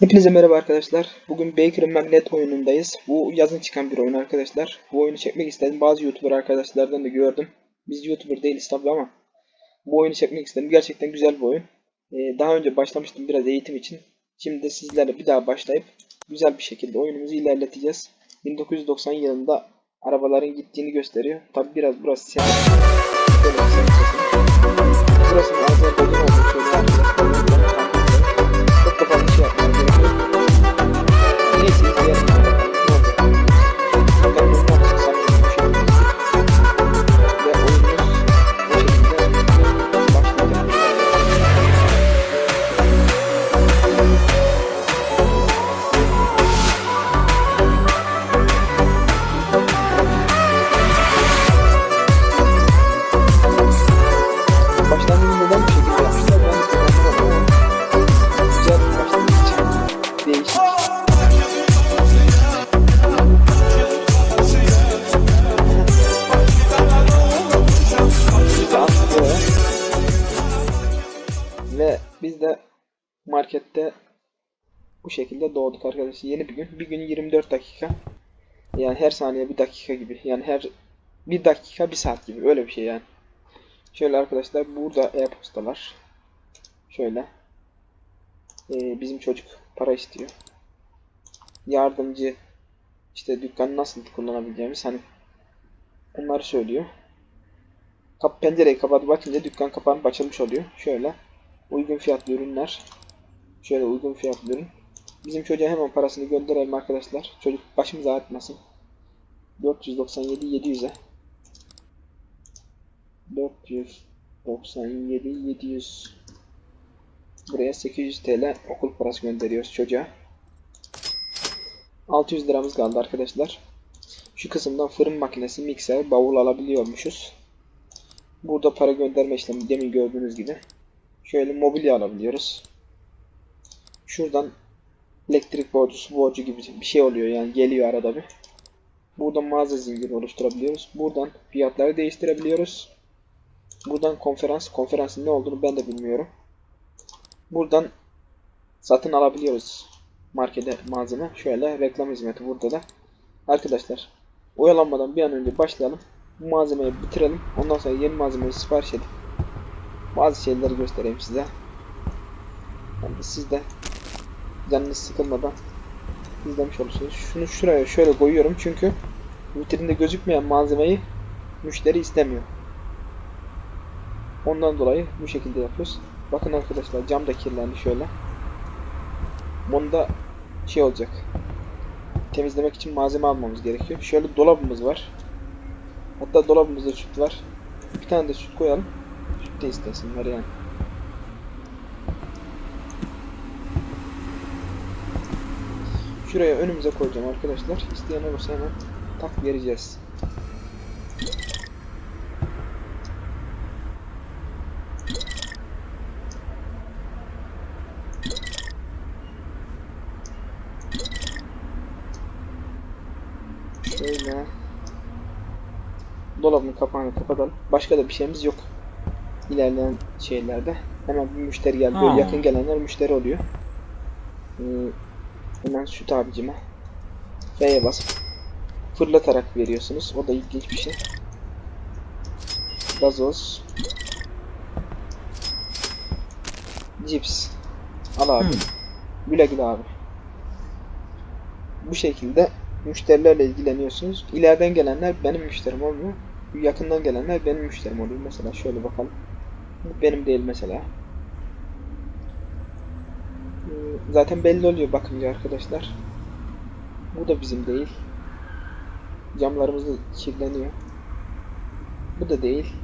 Hepinize merhaba arkadaşlar. Bugün Baker Magnet oyunundayız. Bu yazın çıkan bir oyun arkadaşlar. Bu oyunu çekmek istedim. Bazı YouTuber arkadaşlardan da gördüm. Biz YouTuber değiliz tabii ama bu oyunu çekmek istedim. Gerçekten güzel bir oyun. Ee, daha önce başlamıştım biraz eğitim için. Şimdi de sizlerle bir daha başlayıp güzel bir şekilde oyunumuzu ilerleteceğiz. 1990 yılında arabaların gittiğini gösteriyor. Tabii biraz burası siyah. Sesi. Burası Azerbaycan olduğunu biz de markette bu şekilde doğduk arkadaşlar. Yeni bir gün. Bir gün 24 dakika. Yani her saniye bir dakika gibi. Yani her bir dakika bir saat gibi. Öyle bir şey yani. Şöyle arkadaşlar burada e-postalar. Şöyle. Ee, bizim çocuk para istiyor. Yardımcı işte dükkanı nasıl kullanabileceğimiz hani onları söylüyor. Kap pencereyi kapatıp bakınca dükkan kapanıp açılmış oluyor. Şöyle uygun fiyatlı ürünler. Şöyle uygun fiyatlı ürün. Bizim çocuğa hemen parasını gönderelim arkadaşlar. Çocuk başımıza ağrıtmasın. 497 700'e. 497 700 Buraya 800 TL okul parası gönderiyoruz çocuğa. 600 liramız kaldı arkadaşlar. Şu kısımdan fırın makinesi, mikser, bavul alabiliyormuşuz. Burada para gönderme işlemi demin gördüğünüz gibi. Şöyle mobilya alabiliyoruz. Şuradan elektrik borcu, su borcu gibi bir şey oluyor yani geliyor arada bir. Buradan mağaza zinciri oluşturabiliyoruz. Buradan fiyatları değiştirebiliyoruz. Buradan konferans, konferansın ne olduğunu ben de bilmiyorum. Buradan satın alabiliyoruz markete malzeme. Şöyle reklam hizmeti burada da. Arkadaşlar oyalanmadan bir an önce başlayalım. Bu malzemeyi bitirelim. Ondan sonra yeni malzemeyi sipariş edip bazı şeyleri göstereyim size. Yani siz de canınız sıkılmadan izlemiş olursunuz. Şunu şuraya şöyle koyuyorum çünkü vitrinde gözükmeyen malzemeyi müşteri istemiyor. Ondan dolayı bu şekilde yapıyoruz. Bakın arkadaşlar cam da kirlendi şöyle. Bunda şey olacak. Temizlemek için malzeme almamız gerekiyor. Şöyle dolabımız var. Hatta dolabımızda süt var. Bir tane de süt koyalım. Süt de istesinler. Şuraya önümüze koyacağım arkadaşlar. İsteyen olursa hemen tak vereceğiz. Şöyle. Dolabın kapağını kapatalım. Başka da bir şeyimiz yok. İlerleyen şeylerde. Hemen bir müşteri geldi. Böyle yakın gelenler müşteri oluyor. Ee, hemen süt abicime. F'ye basıp fırlatarak veriyorsunuz. O da ilginç bir şey. Gazoz. Cips. Al abi. Hmm. Güle güle abi. Bu şekilde müşterilerle ilgileniyorsunuz. İleriden gelenler benim müşterim olmuyor. Yakından gelenler benim müşterim oluyor. Mesela şöyle bakalım. Benim değil mesela. Ee, Zaten belli oluyor bakınca arkadaşlar. Bu da bizim değil. Camlarımız da kirleniyor. Bu da değil.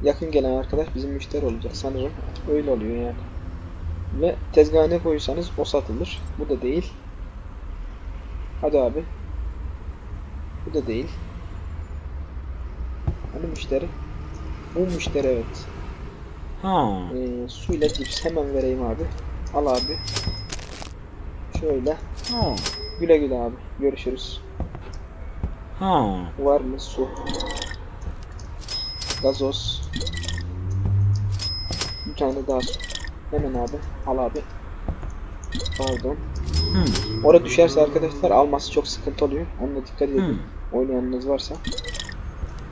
Yakın gelen arkadaş bizim müşteri olacak sanırım. Öyle oluyor yani. Ve tezgaha ne koyursanız o satılır. Bu da değil. Hadi abi. Bu da değil. Hani müşteri? Bu müşteri evet. Ha. Ee, suyla cips hemen vereyim abi. Al abi. Şöyle. Ha. Güle güle abi. Görüşürüz. Ha. Var mı su? Gazoz. Bir tane daha su. Hemen abi. Al abi. Pardon. Hmm. Orada düşerse arkadaşlar alması çok sıkıntı oluyor. Onunla dikkat edin. Hmm. Oynayanınız varsa.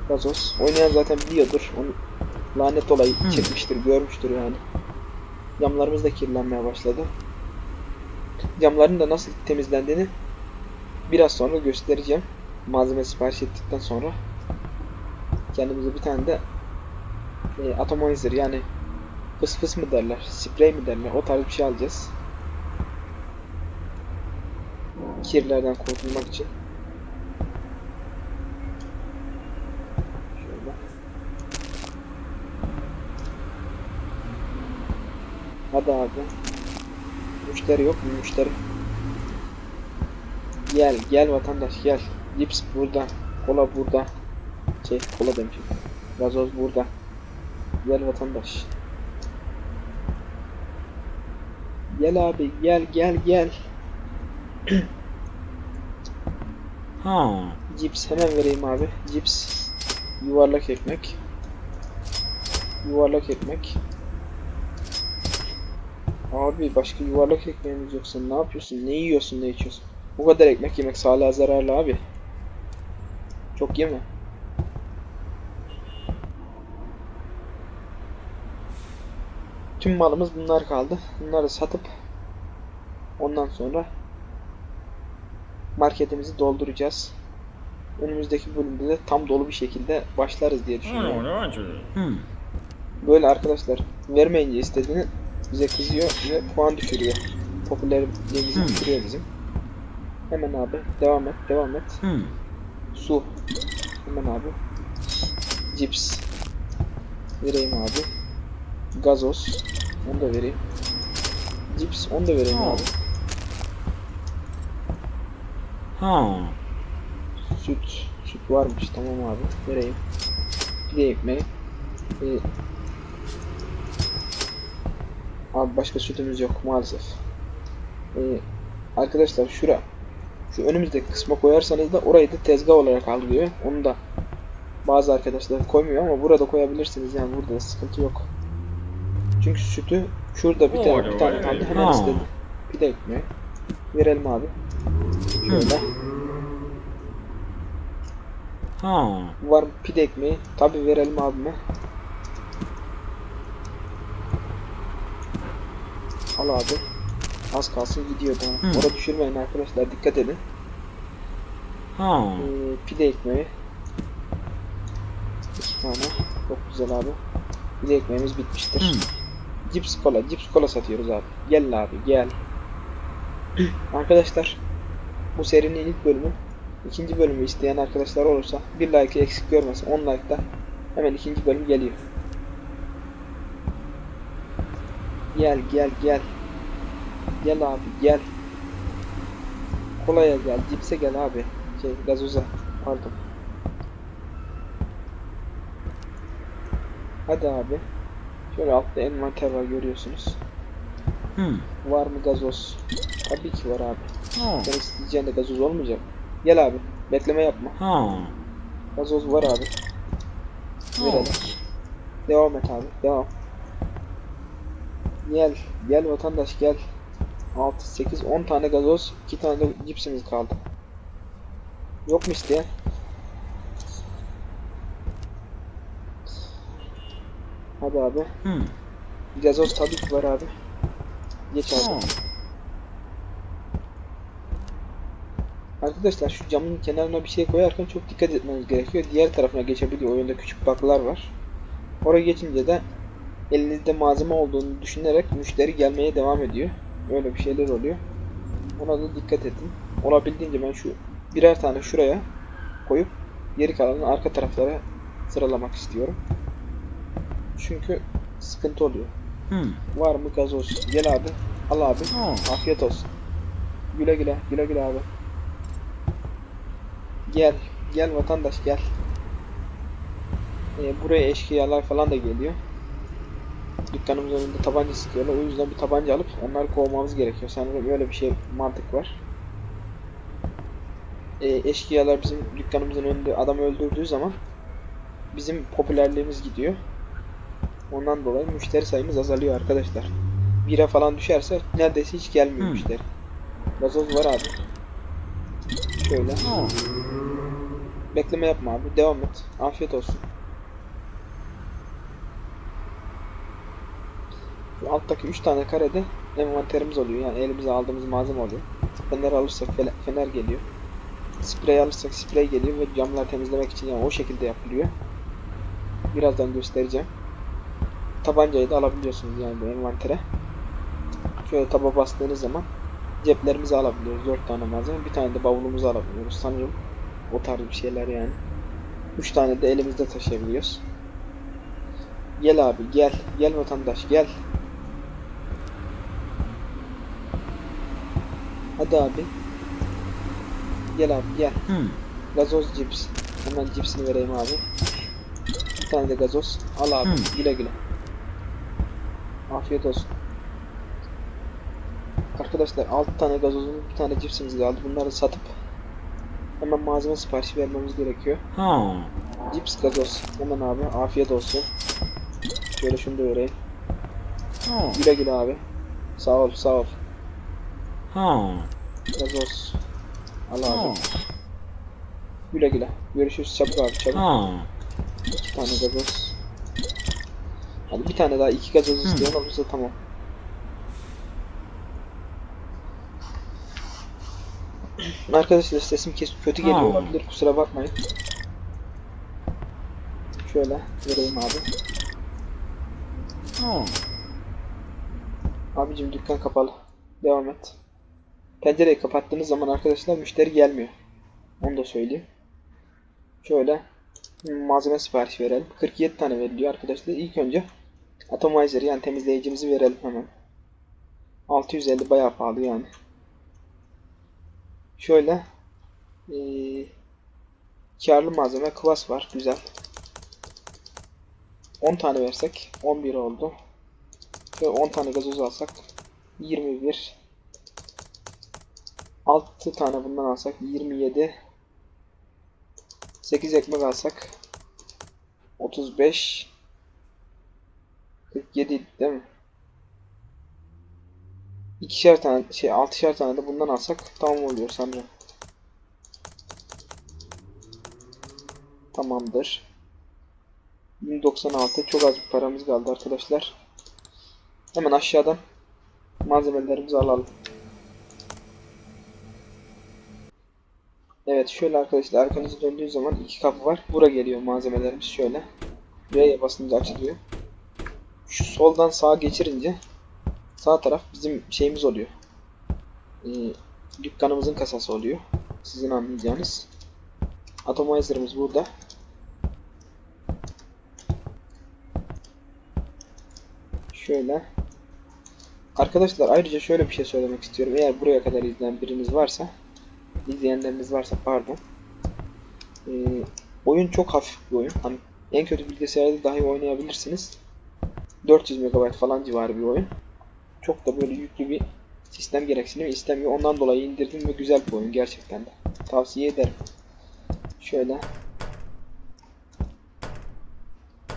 Gazoz. Oynayan zaten biliyordur. Onu lanet olayı Hmm. çekmiştir, görmüştür yani. Camlarımız da kirlenmeye başladı. Camların da nasıl temizlendiğini biraz sonra göstereceğim. Malzeme sipariş ettikten sonra kendimize bir tane de e, atomizer yani fıs fıs mı derler, sprey mi derler o tarz bir şey alacağız. Kirlerden kurtulmak için. Şöyle. Hadi abi. Müşteri yok mu müşteri? Gel gel vatandaş gel. Cips burada. Kola burada. Şey kola demişim. Gazoz burada. Gel vatandaş. Gel abi gel gel gel. Ha. Cips hemen vereyim abi. Cips. Yuvarlak ekmek. Yuvarlak ekmek. Abi başka yuvarlak ekmeğimiz yoksa ne yapıyorsun? Ne yiyorsun, ne içiyorsun? Bu kadar ekmek yemek sağlığa zararlı abi. Çok yeme. Tüm malımız bunlar kaldı. Bunları satıp ondan sonra marketimizi dolduracağız. Önümüzdeki bölümde de tam dolu bir şekilde başlarız diye düşünüyorum. Böyle arkadaşlar vermeyince istediğini bize kızıyor ve puan düşürüyor. Popülerliğimizi Hmm. düşürüyor bizim. Hemen abi devam et devam et. Hmm. Su. Hemen abi. Cips. Vereyim abi. Gazoz. Onu da vereyim. Cips onu da vereyim Oh. abi. Ha. Süt. Süt varmış tamam abi. Vereyim. Pide ekmeği. Ee, abi başka sütümüz yok maalesef. Ee, arkadaşlar şura. Şu önümüzdeki kısma koyarsanız da orayı da tezgah olarak algılıyor. Onu da bazı arkadaşlar koymuyor ama burada koyabilirsiniz yani burada da sıkıntı yok. Çünkü sütü şurada bir tane bir tane kaldı hemen Ha. istedi. Pide ekmeği. Verelim abi. Şöyle. Ha. Var pide ekmeği? Tabi verelim abime. Al abi. Az kalsın gidiyor daha. Hı. Orada düşürmeyin arkadaşlar dikkat edin. Ha. Ee, pide ekmeği. İki tane. Çok güzel abi. Pide ekmeğimiz bitmiştir. Hmm. Cips kola. Cips kola satıyoruz abi. Gel abi gel. arkadaşlar bu serinin ilk bölümü. ikinci bölümü isteyen arkadaşlar olursa bir like eksik görmesin. 10 like'da hemen ikinci bölüm geliyor. Gel gel gel. Gel abi gel. Kolaya gel. Cipse gel abi. Şey gazoza. Pardon. Hadi abi. Şöyle altta envanter var görüyorsunuz. Hmm. Var mı gazoz? Tabii ki var abi. Ha. Sen isteyeceğin de gazoz olmayacak. Gel abi. Bekleme yapma. Ha. Gazoz var abi. Verelim. Devam et abi. Devam. Gel. Gel vatandaş gel. 6, 8, 10 tane gazoz. 2 tane de cipsimiz kaldı. Yok mu isteyen? Hadi abi. Hmm. Gazoz tabii ki var abi. Geç abi. Ha. Arkadaşlar şu camın kenarına bir şey koyarken çok dikkat etmeniz gerekiyor. Diğer tarafına geçebiliyor. Oyunda küçük baklar var. Oraya geçince de elinizde malzeme olduğunu düşünerek müşteri gelmeye devam ediyor. Öyle bir şeyler oluyor. Ona da dikkat edin. Olabildiğince ben şu birer tane şuraya koyup geri kalanını arka taraflara sıralamak istiyorum. Çünkü sıkıntı oluyor. Hmm. Var mı gazoz? Gel abi. Al abi. Ha. Afiyet olsun. Güle güle, güle güle abi. Gel, gel vatandaş gel. Ee, buraya eşkıyalar falan da geliyor. Dükkanımız önünde tabanca sıkıyorlar. O yüzden bir tabanca alıp onları kovmamız gerekiyor. Sanırım öyle bir şey mantık var. Ee, eşkıyalar bizim dükkanımızın önünde adam öldürdüğü zaman bizim popülerliğimiz gidiyor. Ondan dolayı müşteri sayımız azalıyor arkadaşlar. bire falan düşerse neredeyse hiç gelmiyor Hmm. müşteri. Gazoz var abi. Şöyle. Oh. Bekleme yapma abi. Devam et. Afiyet olsun. Alttaki 3 tane karede envanterimiz oluyor. Yani elimize aldığımız malzeme oluyor. Fener alırsak fe- fener geliyor. Sprey alırsak sprey geliyor ve camları temizlemek için yani o şekilde yapılıyor. Birazdan göstereceğim. Tabancayı da alabiliyorsunuz yani bu envantere. Şöyle taba bastığınız zaman ceplerimizi alabiliyoruz. 4 tane malzeme. Bir tane de bavulumuzu alabiliyoruz. Sanırım o tarz bir şeyler yani. 3 tane de elimizde taşıyabiliyoruz. Gel abi gel. Gel vatandaş gel. Hadi abi. Gel abi gel. Hmm. Gazoz cips. Hemen cipsini vereyim abi. Bir tane de gazoz. Al abi. Hmm. Güle güle. Afiyet olsun. Arkadaşlar 6 tane gazozumuz, bir tane cipsimiz kaldı. Bunları satıp hemen malzeme siparişi vermemiz gerekiyor. Oh. Cips gazoz. Hemen abi. Afiyet olsun. Şöyle şunu da vereyim. Oh. Güle güle abi. Sağ ol sağ ol. Oh. Gazoz. Al abi. Güle güle. Görüşürüz çabuk abi çabuk. Oh. İki tane gazoz. Hadi bir tane daha iki gazoz isteyen olursa tamam. Arkadaşlar sesim kes kötü geliyor Ha. olabilir kusura bakmayın. Şöyle vereyim abi. Abicim dükkan kapalı. Devam et. Pencereyi kapattığınız zaman arkadaşlar müşteri gelmiyor. Onu da söyleyeyim. Şöyle malzeme siparişi verelim. 47 tane veriliyor arkadaşlar. İlk önce atomizer yani temizleyicimizi verelim hemen. 650 bayağı pahalı yani. Şöyle eee karlı malzeme kıvas var. Güzel. 10 tane versek 11 oldu. Şöyle 10 tane gazoz alsak 21 6 tane bundan alsak 27 8 ekmek alsak 35 47 değil mi? İkişer tane şey altışar tane de bundan alsak tamam oluyor sanırım. Tamamdır. 1096 çok az bir paramız kaldı arkadaşlar. Hemen aşağıdan malzemelerimizi alalım. Evet şöyle arkadaşlar arkanızı döndüğü zaman iki kapı var. Bura geliyor malzemelerimiz şöyle. R'ye basınca açılıyor. Şu soldan sağa geçirince sağ taraf bizim şeyimiz oluyor. Ee, dükkanımızın kasası oluyor. Sizin anlayacağınız. Atomizer'ımız burada. Şöyle. Arkadaşlar ayrıca şöyle bir şey söylemek istiyorum. Eğer buraya kadar izleyen biriniz varsa, izleyenleriniz varsa pardon. Ee, oyun çok hafif bir oyun. Hani en kötü bilgisayarda dahi oynayabilirsiniz. 400 MB falan civarı bir oyun. Çok da böyle yüklü bir sistem gereksinimi istemiyor. Ondan dolayı indirdim ve güzel bir oyun gerçekten de. Tavsiye ederim. Şöyle.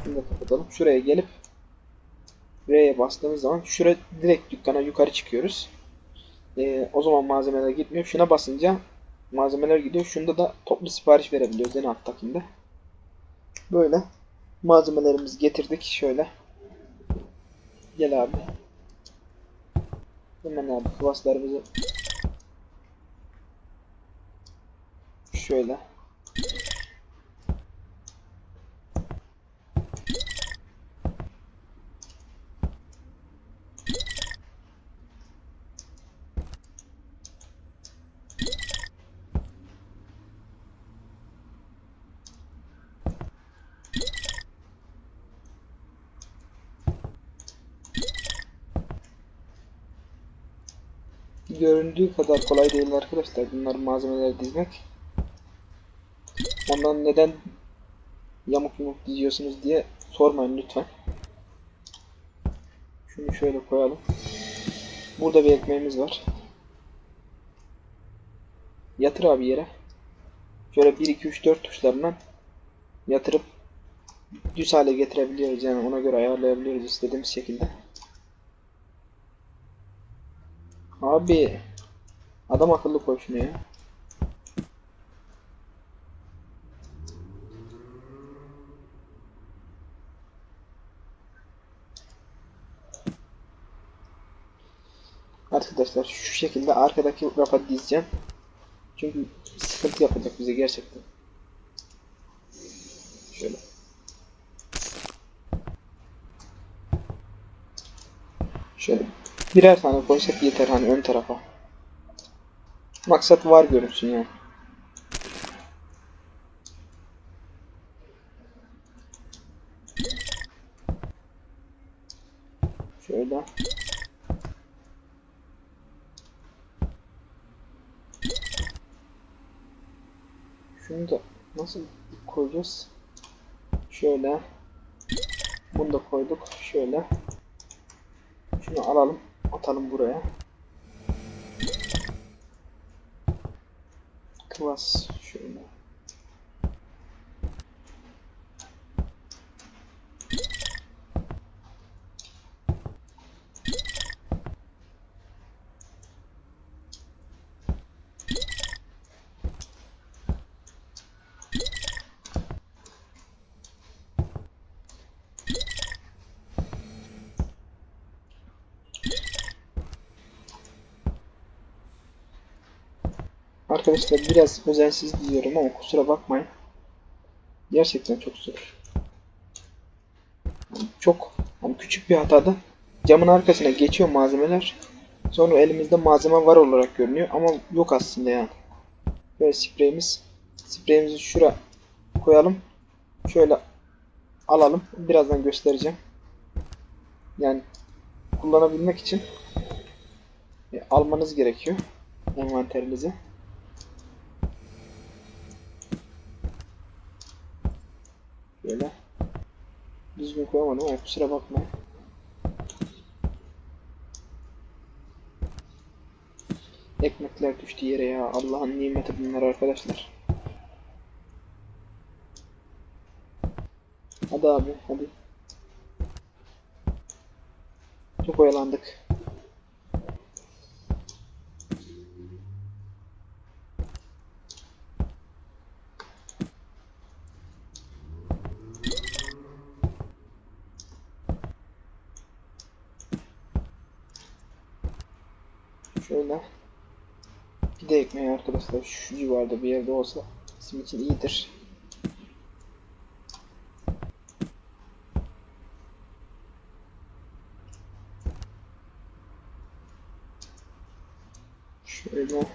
Bunu da kapatalım. Şuraya gelip R'ye bastığımız zaman şuraya direkt dükkana yukarı çıkıyoruz. Ee, o zaman malzemeler gitmiyor. Şuna basınca malzemeler gidiyor. Şunda da toplu sipariş verebiliyoruz en alttakinde. Böyle malzemelerimizi getirdik. Şöyle. Gel abi. Hemen abi kıvaslarımızı şöyle göründüğü kadar kolay değil arkadaşlar. Bunlar malzemeleri dizmek. Ondan neden yamuk yumuk diziyorsunuz diye sormayın lütfen. Şunu şöyle koyalım. Burada bir ekmeğimiz var. Yatır abi yere. Şöyle 1 2 3 4 tuşlarından yatırıp düz hale getirebiliyoruz yani ona göre ayarlayabiliyoruz istediğimiz şekilde. Abi. Adam akıllı koy şunu ya. Arkadaşlar şu şekilde arkadaki rafa dizeceğim. Çünkü sıkıntı yapacak bize gerçekten. Şöyle. Şöyle birer tane koysak yeter hani ön tarafa. Maksat var görünsün yani. Şöyle. Şunu da nasıl koyacağız? Şöyle. Bunu da koyduk. Şöyle. Şunu alalım. Atalım buraya. Klas. Şöyle. Arkadaşlar biraz özensiz diyorum ama kusura bakmayın. Gerçekten çok zor. Yani Çok hani küçük bir hatada camın arkasına geçiyor malzemeler. Sonra elimizde malzeme var olarak görünüyor ama yok aslında yani. Böyle spreyimiz. Spreyimizi şura koyalım. Şöyle alalım. Birazdan göstereceğim. Yani kullanabilmek için almanız gerekiyor envanterinizi. Böyle. Düzgün koyamadım ama kusura bakma. Ekmekler düştü yere ya. Allah'ın nimeti bunlar arkadaşlar. Hadi abi hadi. Çok oyalandık. Şöyle. Pide ekmeği arkadaşlar şu civarda bir yerde olsa bizim için iyidir. Şöyle.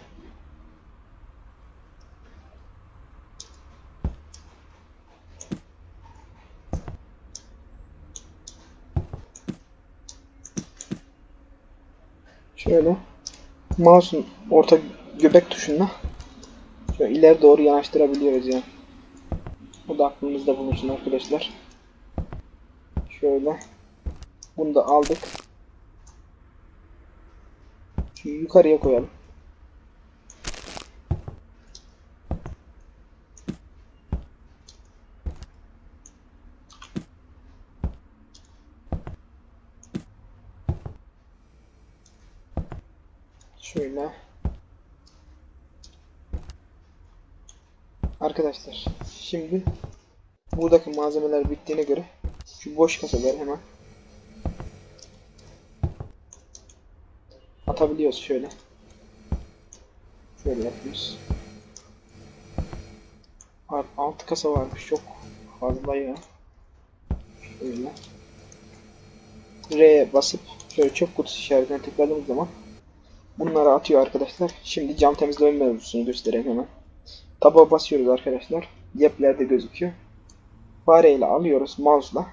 Şöyle. Mouse'un orta göbek tuşuna şöyle ileri doğru yanaştırabiliyoruz yani. Bu da aklınızda bulunsun arkadaşlar. Şöyle. Bunu da aldık. Yukarıya koyalım. Şöyle. Arkadaşlar şimdi buradaki malzemeler bittiğine göre şu boş kasaları hemen atabiliyoruz şöyle. Şöyle yapıyoruz. Alt, alt kasa varmış çok fazla ya. Şöyle. R'ye basıp şöyle çöp kutusu işaretine tıkladığımız zaman bunları atıyor arkadaşlar. Şimdi cam temizleme mevzusunu göstereyim hemen. Taba basıyoruz arkadaşlar. Yeplerde gözüküyor. Fareyle alıyoruz mouse'la.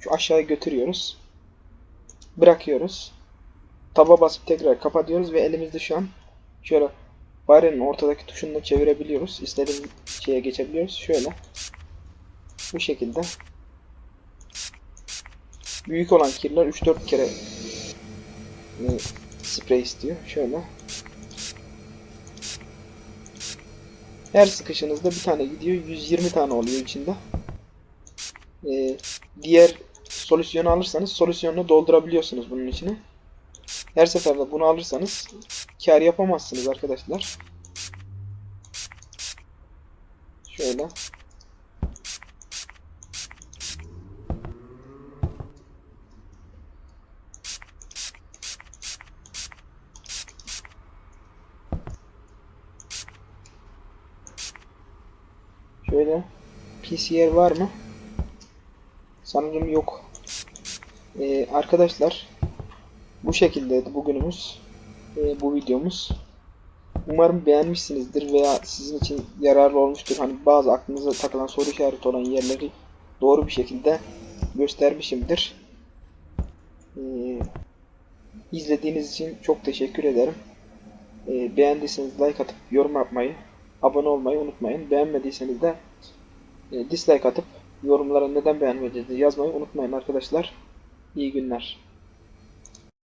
Şu aşağıya götürüyoruz. Bırakıyoruz. Taba basıp tekrar kapatıyoruz ve elimizde şu an şöyle farenin ortadaki tuşunu çevirebiliyoruz. İstediğimiz şeye geçebiliyoruz. Şöyle. Bu şekilde. Büyük olan kirler 3-4 kere e, sprey istiyor. Şöyle. Her sıkışınızda bir tane gidiyor. 120 tane oluyor içinde. Ee, diğer solüsyonu alırsanız solüsyonunu doldurabiliyorsunuz bunun içine. Her seferinde bunu alırsanız kar yapamazsınız arkadaşlar. Şöyle. Şöyle PCR var mı? Sanırım yok. Ee, arkadaşlar bu şekildeydi bugünümüz. Ee, bu videomuz. Umarım beğenmişsinizdir veya sizin için yararlı olmuştur. Hani bazı aklınıza takılan soru işareti olan yerleri doğru bir şekilde göstermişimdir. Ee, izlediğiniz için çok teşekkür ederim. Ee, beğendiyseniz like atıp yorum yapmayı, abone olmayı unutmayın. Beğenmediyseniz de e, dislike atıp yorumlara neden beğenmediğinizi yazmayı unutmayın arkadaşlar. İyi günler.